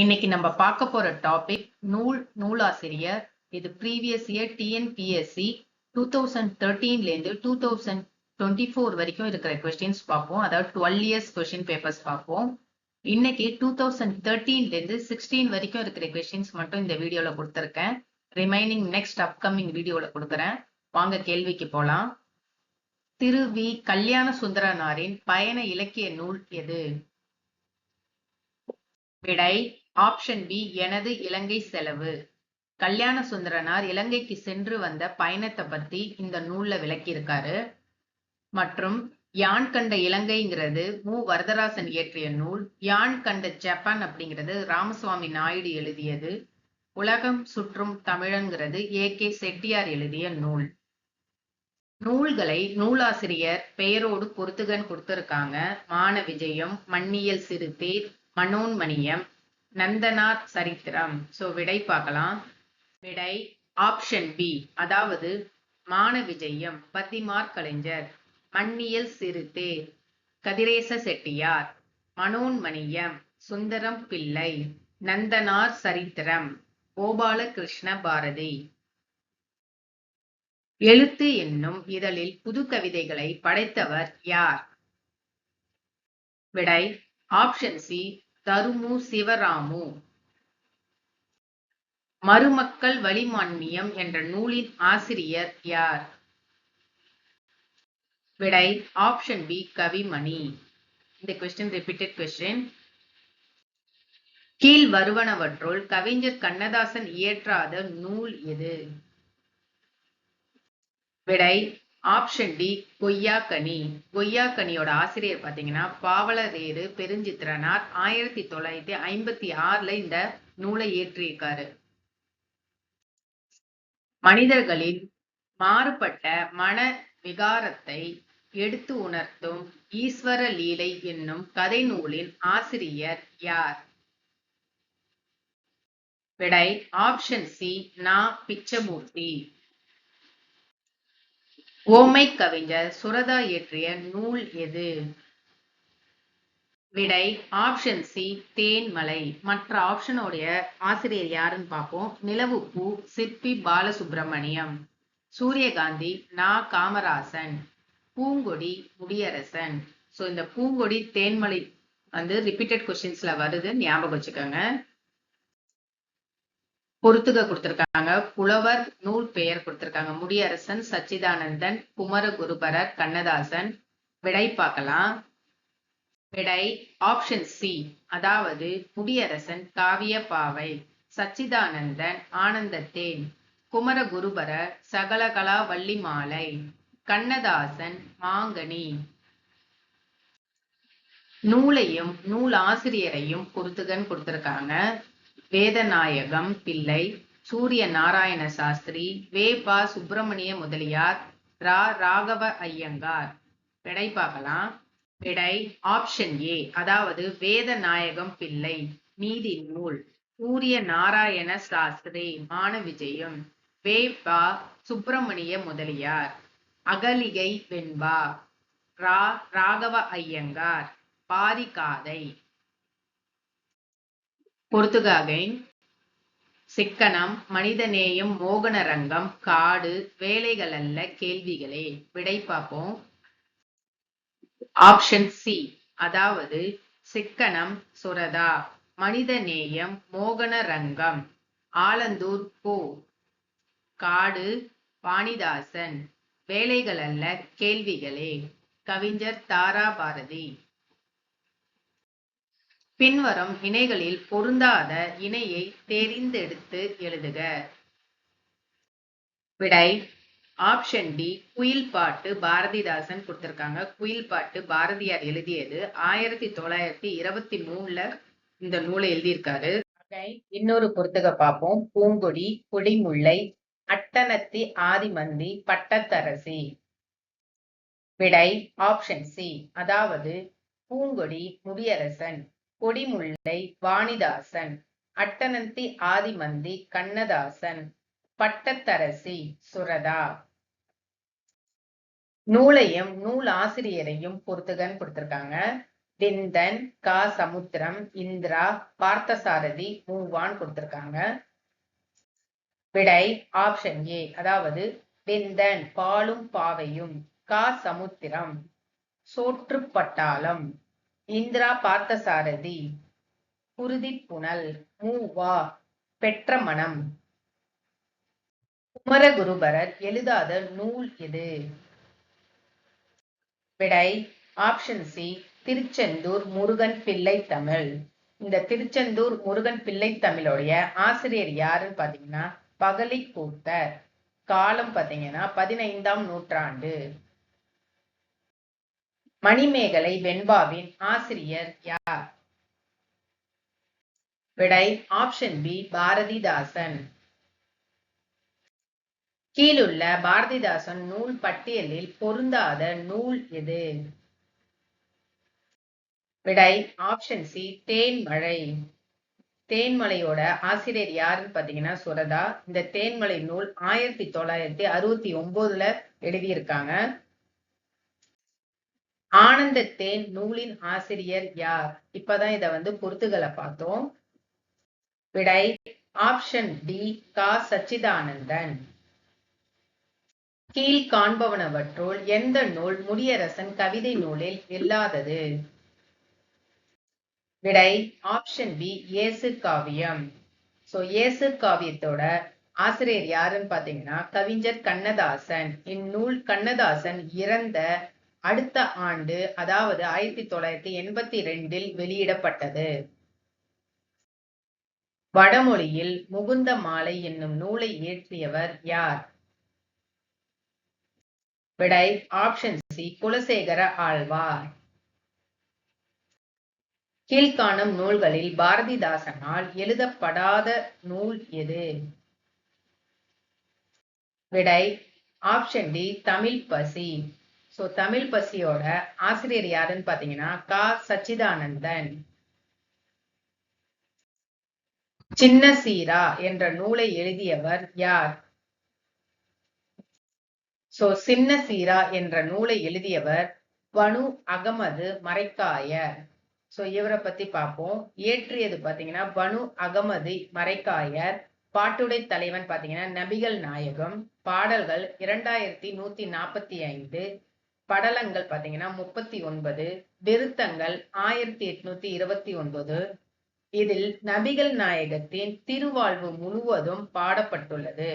இன்னைக்கு நம்ம பார்க்க போற டாபிக் நூல் நூலாசிரியர். இது previous year TNPSC two thousand தேர்ட்டீன்லேருந்து two thousand twenty four வரைக்கும் இருக்கிற கொஸ்டின்ஸ் பார்ப்போம். அதாவது டுவெல் இயர்ஸ் கொஸ்டின் பேப்பர்ஸ் பார்ப்போம். இன்னைக்கு டூ தௌசண்ட் தேர்ட்டீன்லேருந்து சிக்ஸ்டீன் வரைக்கும் இருக்கிற கொஸ்டின்ஸ் மட்டும் இந்த வீடியோவில் கொடுத்துருக்கேன். ரிமைனிங் நெக்ஸ்ட் அப்கமிங் வீடியோவில் கொடுக்குறேன். வாங்க கேள்விக்கு போகலாம் திரு வி. கல்யாண சுந்தரனாரின் பயண இலக்கிய நூல் எது? விடை ஆப்ஷன் பி எனது இலங்கை செலவு. கல்யாண சுந்தரனார் இலங்கைக்கு சென்று வந்த பயணத்தை பத்தி இந்த நூல்ல விளக்கியிருக்காரு. மற்றும் யான் கண்ட இலங்கைங்கிறது மு. வரதராசன் இயற்றிய நூல் யான் கண்ட ஜப்பான் அப்படிங்கிறது ராமசுவாமி நாயுடு எழுதியது உலகம் சுற்றும் தமிழங்கிறது ஏ. கே. செட்டியார் எழுதிய நூல். நூல்களை நூலாசிரியர் பெயரோடு பொருத்துகன் கொடுத்திருக்காங்க. மான விஜயம் மண்ணியல் சிறுதேர் மனோன்மணியம் நந்தனார் சரித்திரம். ஸோ விடை பார்க்கலாம். விடை ஆப்ஷன் பி அதாவது மான விஜயம் பத்திமார் கலைஞர் மண்ணியல் சிறுதேர் கதிரேச செட்டியார் மனோன்மணியம் சுந்தரம் பிள்ளை நந்தனார் சரித்திரம் கோபாலகிருஷ்ண பாரதி. எழுத்து என்னும் இதழில் புது கவிதைகளை படைத்தவர் யார்? விடை ஆப்ஷன் சி தருமு சிவராமு. மருமக்கள் வழிமான்மியம் என்ற நூலின் ஆசிரியர் யார்? விடை ஆப்ஷன் பி கவிமணி. இந்த கொஸ்டின் ரிப்பீட்டட் கொஸ்டின் கீழ் வருவனவற்றுள் கவிஞர் கண்ணதாசன் இயற்றாத நூல் எது? விடை ஆப்ஷன் டி கொய்யாக்கனி கொய்யாக்கனியோட ஆசிரியர் பாத்தீங்கன்னா பாவலரேறு பெருஞ்சித்திரனார் ஆயிரத்தி தொள்ளாயிரத்தி ஐம்பத்தி ஆறுல இந்த நூலை இயற்றியிருக்காரு. மனிதர்களின் மாறுபட்ட மன விகாரத்தை எடுத்து உணர்த்தும் ஈஸ்வர லீலை என்னும் கதை நூலின் ஆசிரியர் யார்? விடை ஆப்ஷன் சி நா. பிச்சமூர்த்தி. ஓமை கவிஞர் சுரதா இயற்றிய நூல் எது? விடை ஆப்ஷன் சி தேன்மலை. மற்ற ஆப்ஷனுடைய ஆசிரியர் யாருன்னு பார்ப்போம். நிலவுப்பூ சிற்பி பாலசுப்பிரமணியம் சூரியகாந்தி நா. காமராசன். பூங்கொடி முடியரசன். சோ இந்த பூங்கொடி தேன்மலை வந்து ரிப்பீட்டட் கொஸ்டின்ஸ்ல வருது. ஞாபகம் வச்சுக்கோங்க. பொறுத்துக கொடுத்திருக்காங்க. புலவர் நூல் பெயர் கொடுத்திருக்காங்க. முடியரசன் சச்சிதானந்தன் குமரகுருபரர் கண்ணதாசன். விடை பார்க்கலாம். விடை ஆப்ஷன் சி அதாவது முடியரசன் காவிய பாவை சச்சிதானந்தன் ஆனந்தத்தேன் குமரகுருபரர் சகலகலா வள்ளி மாலை கண்ணதாசன் மாங்கனி. நூலையும் நூல் ஆசிரியரையும் பொருத்துகன் கொடுத்திருக்காங்க. வேதநாயகம் பிள்ளை சூரிய நாராயண சாஸ்திரி வே. பா. சுப்பிரமணிய முதலியார் ரா. ராகவ ஐயங்கார். விடை பார்க்கலாம். விடை ஆப்ஷன் ஏ அதாவது வேதநாயகம் பிள்ளை நீதி நூல் சூரிய நாராயண சாஸ்திரி மான விஜயம் வே. பா. சுப்பிரமணிய முதலியார் அகலிகை வெண்பா ரா. ராகவ ஐயங்கார் பாரிகாதை பொறுத்துகாகை சிக்கனம் மனிதநேயம் மோகனரங்கம் காடு வேலைகள் அல்ல கேள்விகளே. விடை பார்ப்போம். Option C. அதாவது சிக்கனம் சுரதா மனிதநேயம் மோகனரங்கம் ஆலந்தூர் போ காடு வாணிதாசன் வேலைகள் அல்ல கேள்விகளே. கவிஞர் தாரா பாரதி பின்வரும் இணைகளில் பொருந்தாத இணையை தெரிந்தெடுத்து எழுதுக. விடை. ஆப்ஷன் டி குயில் பாட்டு பாரதிதாசன் கொடுத்துருக்காங்க. குயில் பாட்டு பாரதியார் எழுதியது ஆயிரத்தி தொள்ளாயிரத்தி இருபத்தி மூணுல இந்த நூலை எழுதியிருக்காரு. இன்னொரு பொறுத்துக பார்ப்போம். பூங்கொடி கொடிமுல்லை அட்டனத்தி ஆதிமந்தி பட்டத்தரசி. விடை. ஆப்ஷன் சி அதாவது பூங்கொடி முடியரசன். கொடிமுல்லை வாணிதாசன் அட்டனந்தி ஆதிமந்தி கண்ணதாசன் பட்டத்தரசி சுரதா. நூலையும் நூல் ஆசிரியரையும் பொறுத்துகன் கொடுத்திருக்காங்க. விந்தன் கா. சமுத்திரம் இந்திரா பார்த்தசாரதி மூவான் கொடுத்திருக்காங்க. விடை ஆப்ஷன் ஏ அதாவது விந்தன் பாலும் பாவையும் கா. சமுத்திரம் சோற்று பட்டாளம். இந்திரா பார்த்தசாரதி. குருதி புனல். மூவா பெற்ற மனம் குமரகுருபரர் எழுதாத நூல் எது விடை ஆப்ஷன் சி திருச்செந்தூர் முருகன் பிள்ளை தமிழ். இந்த திருச்செந்தூர் முருகன் பிள்ளை தமிழுடைய ஆசிரியர் யாருன்னு பாத்தீங்கன்னா பகலி கூத்தர் காலம் பாத்தீங்கன்னா பதினைந்தாம் நூற்றாண்டு. மணிமேகலை வெண்பாவின் ஆசிரியர் யார்? விடை ஆப்ஷன் பி பாரதிதாசன். கீழுள்ள பாரதிதாசன் நூல் பட்டியலில் பொருந்தாத நூல் எது? விடை ஆப்ஷன் சி தேன்மழை. தேன்மலையோட ஆசிரியர் யாருன்னு பாத்தீங்கன்னா சுரதா. இந்த தேன்மலை நூல் ஆயிரத்தி தொள்ளாயிரத்தி அறுபத்தி ஒன்பதுல எழுதியிருக்காங்க. ஆனந்தத்தேன் நூலின் ஆசிரியர் யார்? இப்பதான் இத வந்து பொருத்துகளை பார்த்தோம். விடை ஆப்ஷன் டி கா. சச்சிதானந்தன். கீழ் காண்பவனவற்றுள் எந்த நூல் முடியரசன் கவிதை நூலில் இல்லாதது? விடை ஆப்ஷன் பி இயேசு காவியம். சோ இயேசு காவியத்தோட ஆசிரியர் யாருன்னு பாத்தீங்கன்னா கவிஞர் கண்ணதாசன். இந்நூல் கண்ணதாசன் இறந்த அடுத்த ஆண்டு அதாவது ஆயிரத்தி தொள்ளாயிரத்தி எண்பத்தி ரெண்டில் வெளியிடப்பட்டது. வடமொழியில் முகுந்த மாலை என்னும் நூலை இயற்றியவர் யார்? விடை ஆப்ஷன் சி குலசேகர ஆழ்வார். கீழ்காணும் நூல்களில் பாரதிதாசனால் எழுதப்படாத நூல் எது? விடை ஆப்ஷன் டி தமிழ் பசி. ஸோ தமிழ் பசியோட ஆசிரியர் யாருன்னு பாத்தீங்கன்னா கா. சச்சிதானந்தன். சின்ன சீரா என்ற நூலை எழுதியவர் யார்? சோ சின்ன சீரா என்ற நூலை எழுதியவர் பனு அகமது மறைக்காயர். சோ இவரை பத்தி பார்ப்போம் இயற்றியது பாத்தீங்கன்னா பனு அகமது மறைக்காயர். பாட்டுடை தலைவன் பாத்தீங்கன்னா நபிகள் நாயகம். பாடல்கள் இரண்டாயிரத்தி நூத்தி நாற்பத்தி ஐந்து. படலங்கள் பாத்தீங்கன்னா முப்பத்தி ஒன்பது விருத்தங்கள் ஆயிரத்தி எட்நூத்தி இருபத்தி ஒன்பது. இதில் நபிகள் நாயகத்தின் திருவாழ்வு முழுவதும் பாடப்பட்டுள்ளது.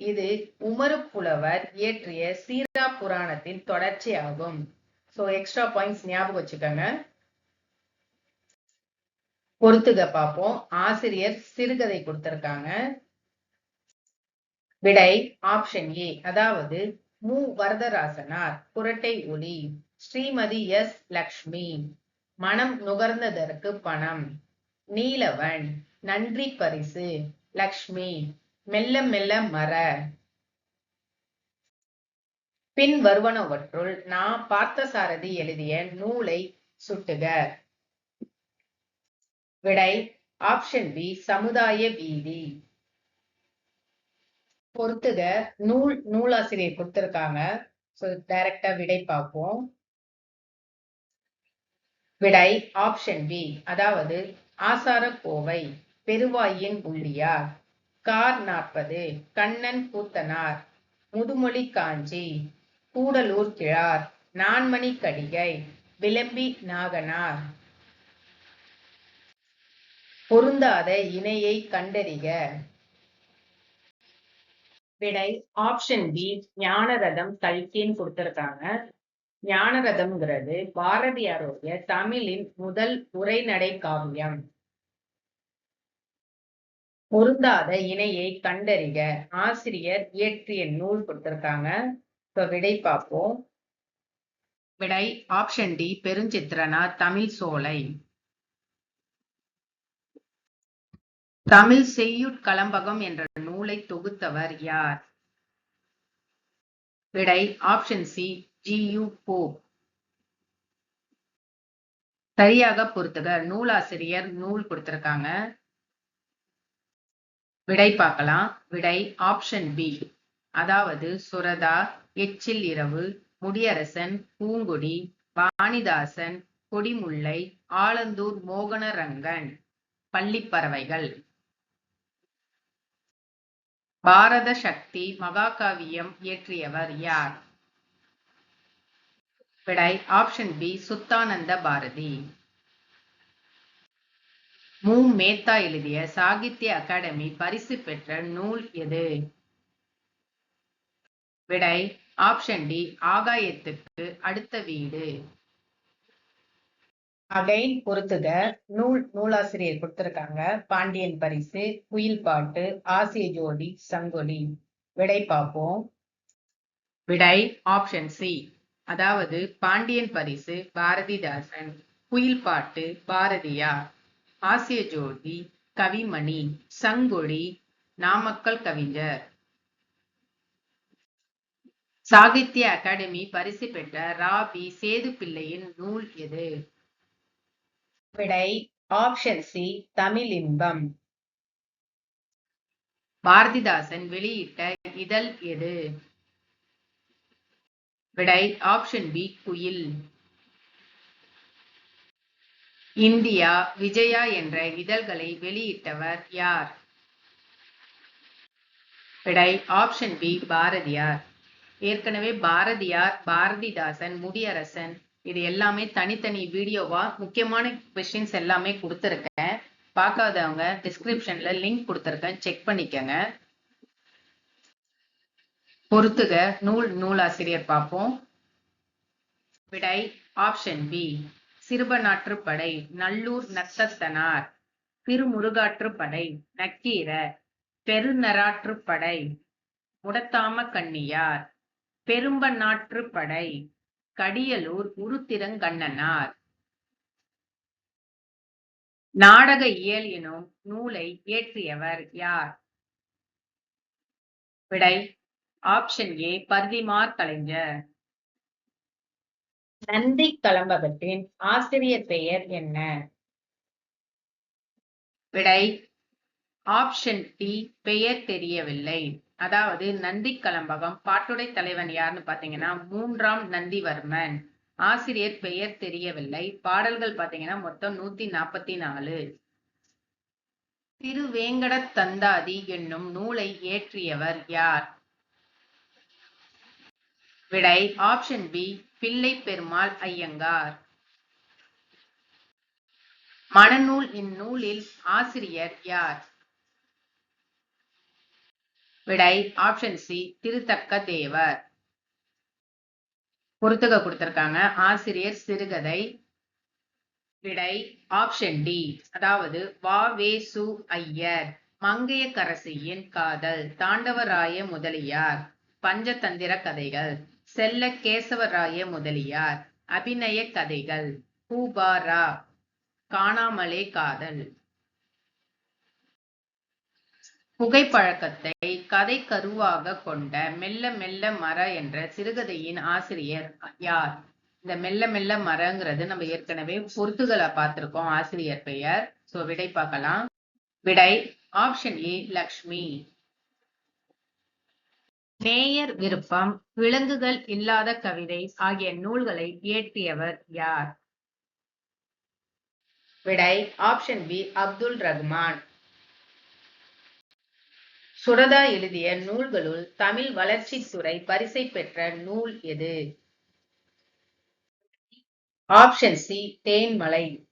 இது உமரு புலவர் இயற்றிய சீரா புராணத்தின் தொடர்ச்சியாகும். சோ எக்ஸ்ட்ரா பாயிண்ட்ஸ் ஞாபகம் வச்சுக்கோங்க. பொறுத்துக பார்ப்போம். ஆசிரியர் சிறுகதை கொடுத்திருக்காங்க. விடை ஆப்ஷன் ஏ அதாவது மு. வரதராசனார் புரட்டை ஒளி ஸ்ரீமதி எஸ். லக்ஷ்மி. மனம் நுகர்ந்ததற்கு பணம். நீலவன். நன்றி பரிசு. லக்ஷ்மி. மெல்ல மெல்ல மர. பின் வருவனவற்றுள் நான் பார்த்தசாரதி எழுதிய நூலை சுட்டுக. விடை ஆப்ஷன் பி சமுதாய வீதி. பொறுத்துக. நூல் நூலாசிரியர் கொடுத்திருக்காங்க. டைரக்டா விடை பார்ப்போம். விடை ஆப்ஷன் பி அதாவது ஆசார கோவை பெருவாயின் உள்ளியார். கார் நாற்பது கண்ணன் கூத்தனார். முதுமொழி காஞ்சி கூடலூர் கிழார். நான்மணி கடிகை விளம்பி நாகனார். பொருந்தாத இணையை கண்டறிக. விடை ஆப்ஷன் பி ஞானரதம் கல்கின்னு கொடுத்திருக்காங்க. ஞானரதம்ங்கிறது பாரதியாருடைய தமிழின் முதல் உரைநடை காவியம். பொருந்தாத இணையை கண்டறிக. ஆசிரியர் இயற்றிய நூல் கொடுத்திருக்காங்க. இப்ப விடை பார்ப்போம். விடை ஆப்ஷன் டி பெருஞ்சித்திரனா தமிழ் சோலை. தமிழ் செய்யுட்கலம்பகம் என்ற நூலை தொகுத்தவர் யார்? விடை option C G U Pope சரியாக பொறுத்துக. நூலாசிரியர் நூல் கொடுத்திருக்காங்க. விடை பார்க்கலாம். விடை ஆப்ஷன் பி அதாவது சுரதா எச்சில் இரவு முடியரசன் பூங்குடி வாணிதாசன் கொடிமுல்லை ஆலந்தூர் மோகனரங்கன் பள்ளிப்பறவைகள். பாரத சக்தி மகாகாவியம் இயற்றியவர் யார்? விடை ஆப்ஷன் பி சுத்தானந்த பாரதி. மு. மேத்தா எழுதிய சாகித்ய அகாடமி பரிசு பெற்ற நூல் எது? விடை ஆப்ஷன் டி ஆகாயத்துக்கு அடுத்த வீடு. அகைன் பொறுத்துக நூல் நூலாசிரியர் கொடுத்திருக்காங்க. பாண்டியன் பரிசு குயில் பாட்டு ஆசிய ஜோடி சங்கொலி. விடை பார்ப்போம். விடை ஆப்ஷன் சி அதாவது பாண்டியன் பரிசு பாரதிதாசன். குயில் பாட்டு பாரதியார். ஆசிய ஜோதி கவிமணி. சங்கொழி நாமக்கல் கவிஞர். சாகித்ய அகாடமி பரிசு பெற்ற ராபி சேது பிள்ளையின் நூல் எது? விடை ஆப்ஷன் சி தமிழின்பம். பாரதிதாசன் வெளியிட்ட இதழ் எது? விடை option B Kuyil. India Vijaya என்ற இதழ்களை வெளியிட்டவர் யார்? விடை ஆப்ஷன் பி பாரதியார். ஏற்கனவே பாரதியார் பாரதிதாசன் முடியரசன் இது எல்லாமே தனித்தனி வீடியோவா? முக்கியமான கொஸ்டின்ஸ் எல்லாமே கொடுத்துருக்கேன். பார்க்காதவங்க டிஸ்கிரிப்ஷன்ல லிங்க் கொடுத்துருக்கேன். செக் பண்ணிக்கங்க. பொறுத்துக. நூல் நூலாசிரியர் பார்ப்போம். விடை ஆப்ஷன் பி சிறுபநாற்றுப்படை நல்லூர் நத்தத்தனார். திருமுருகாற்றுப்படை நக்கீர. பெருநராற்றுப்படை முடத்தாம கண்ணியார். பெரும்பநாற்றுப்படை கடியலூர் உருத்திரங்கண்ணனார். நாடக இயல் எனும் நூலை இயற்றியவர் யார்? விடை ஆப்ஷன் ஏ பர்திமார் கலைஞர். நந்தி கலம்பகத்தின் ஆசிரியர் பெயர் என்ன? விடை ஆப்ஷன் டி பெயர் தெரியவில்லை. அதாவது நந்தி கலம்பகம் பாட்டுடை தலைவன் யாருன்னு பாத்தீங்கன்னா மூன்றாம் நந்திவர்மன். ஆசிரியர் பெயர் தெரியவில்லை. பாடல்கள் பாத்தீங்கன்னா மொத்தம் நூத்தி நாற்பத்தி நாலு. திருவேங்கட தந்தாதி என்னும் நூலை இயற்றியவர் யார்? விடை ஆப்ஷன் பி பிள்ளை பெருமாள் ஐயங்கார். மணநூல் இந்நூலில் ஆசிரியர் யார்? விடை ஆப்ஷன் சி திருத்தக்க தேவர். பொறுத்துக கொடுத்திருக்காங்க. ஆசிரியர் சிறுகதை விடை ஆப்ஷன் டி அதாவது வா வே சு ஐயர் மங்கையக்கரசியின் காதல் தாண்டவராய முதலியார் பஞ்சதந்திர கதைகள் செல்ல கேசவராய முதலியார் அபிநய கதைகள் பூபாரா காணாமலே காதல். புகைப்பழக்கத்தை கதை கருவாக கொண்ட மெல்ல மெல்ல மர என்ற சிறுகதையின் ஆசிரியர் யார்? இந்த மெல்ல மெல்ல மரங்கிறது நம்ம ஏற்கனவே பொருத்துகளை பார்த்திருக்கோம். ஆசிரியர் பெயர். சோ விடை பார்க்கலாம். விடை ஆப்ஷன் ஏ லக்ஷ்மி. நேயர் விருப்பம் விலங்குகள் இல்லாத கவிதை ஆகிய நூல்களை இயற்றியவர் யார்? விடை ஆப்ஷன் பி அப்துல் ரஹ்மான். சுரதா எழுதிய நூல்களுள் தமிழ் வளர்ச்சித்துறை பரிசை பெற்ற நூல் எது? Option C தேன்மலை.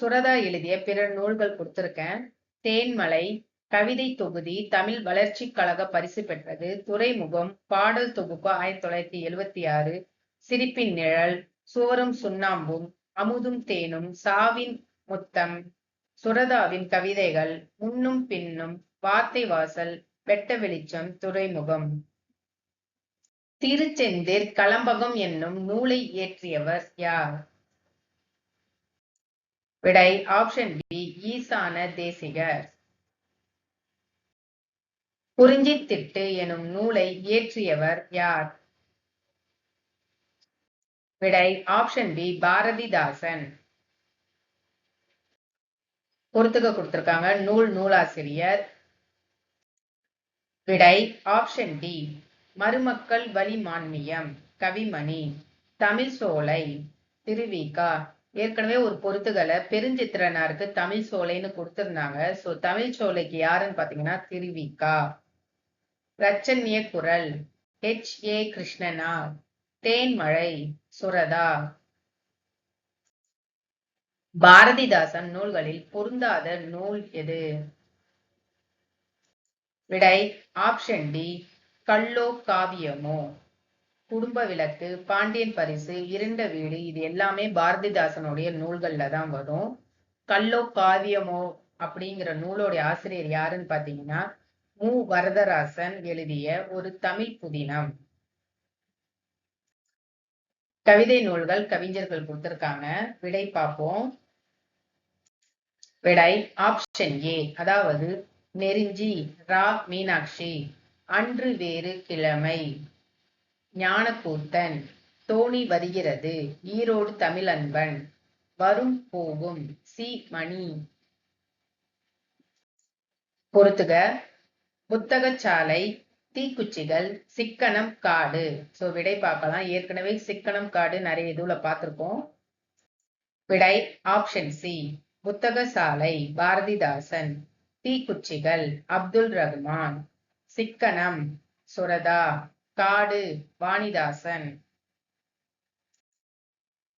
சுரதா எழுதிய பிற நூல்கள் கொடுத்திருக்கேன். தேன்மலை கவிதை தொகுதி தமிழ் வளர்ச்சி கழக பரிசு பெற்றது. துறைமுகம் பாடல் தொகுப்பு ஆயிரத்தி தொள்ளாயிரத்தி எழுவத்தி ஆறு. சிரிப்பின் நிழல் சுவரும் சுண்ணாம்பும் அமுதும் தேனும் சாவின் முத்தம் சுரதாவின் கவிதைகள் முன்னும் பின்னும் வார்த்தை வாசல் வெட்ட வெளிச்சம் துறைமுகம். திருச்செந்திர் கலம்பகம் என்னும் நூலை இயற்றியவர் யார்? விடை ஆப்ஷன் பி ஈசான தேசிகர். குறிஞ்சித்திட்டு எனும் நூலை இயற்றியவர் யார்? விடை ஆப்ஷன் பி பாரதிதாசன். பொறுத்துக்க கொடுத்திருக்காங்க நூல் நூலாசிரியர் விடை ஆப்ஷன் டி மருமக்கள் வழிமான்மியம் கவிமணி தமிழ் சோலை திருவிகா. ஏற்கனவே ஒரு பொருத்துகளை பெருஞ்சித்திரனாருக்கு தமிழ் சோலைன்னு கொடுத்திருந்தாங்க. சோ தமிழ் சோலைக்கு யாருன்னு பாத்தீங்கன்னா திருவிக்கா ரச்சன்ய குரல் ஹெச் ஏ கிருஷ்ணனா. தேன்மழை சுரதா. பாரதிதாசன் நூல்களில் பொருந்தாத நூல் எது? விடை ஆப்ஷன் டி கல்லோ காவியமோ. குடும்ப விளக்கு பாண்டியன் பரிசு இருண்ட வீடு இது எல்லாமே பாரதிதாசனுடைய நூல்கள்ல தான் வரும். கல்லோ காவியமோ அப்படிங்கிற நூலோடைய ஆசிரியர் யாருன்னு பாத்தீங்கன்னா மு. வரதராசன் எழுதிய ஒரு தமிழ் புதினம். கவிதை நூல்கள் கவிஞர்கள் கொடுத்திருக்காங்க. விடை பார்ப்போம். விடை ஆப்ஷன் ஏ அதாவது நெருஞ்சி ரா மீனாட்சி அன்று வேறு கிழமை. ஞானக்கூத்தன் தோணி வருகிறது ஈரோடு தமிழன்பன். வரும் போகும் சி. மணி. பொறுத்துக. புத்தகச்சாலை தீக்குச்சிகள் சிக்கனம் காடு. சோ விடை பார்க்கலாம். ஏற்கனவே சிக்கனம் காடு நிறைய இதுல பார்த்துருக்கோம். விடை ஆப்ஷன் சி புத்தகசாலை பாரதிதாசன். தீக்குச்சிகள். அப்துல் ரஹ்மான். சிக்கனம். சுரதா. காடு. வாணிதாசன்.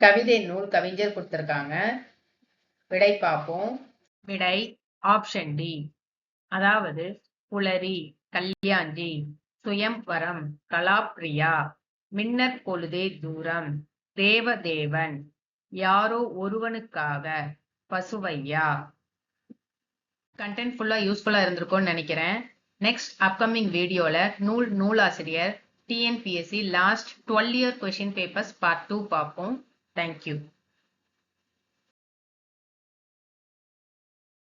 கவிதை நூல் கவிஞர் கொடுத்திருக்காங்க. விடை பார்ப்போம். விடை ஆப்ஷன் டி அதாவது புலரி கல்யாஞ்சி சுயம்வரம் கலாப்ரியா மின்னர் பொழுதே தூரம் தேவதேவன் யாரோ ஒருவனுக்காக பசுவையா கண்டென்ட் ஃபுல்லாக யூஸ்ஃபுல்லாக இருந்திருக்கும்னு நினைக்கிறேன். நெக்ஸ்ட் அப்கமிங் வீடியோவில் நூல் நூலாசிரியர் TNPSC last twelve year question papers part two பார்ப்போம். Thank you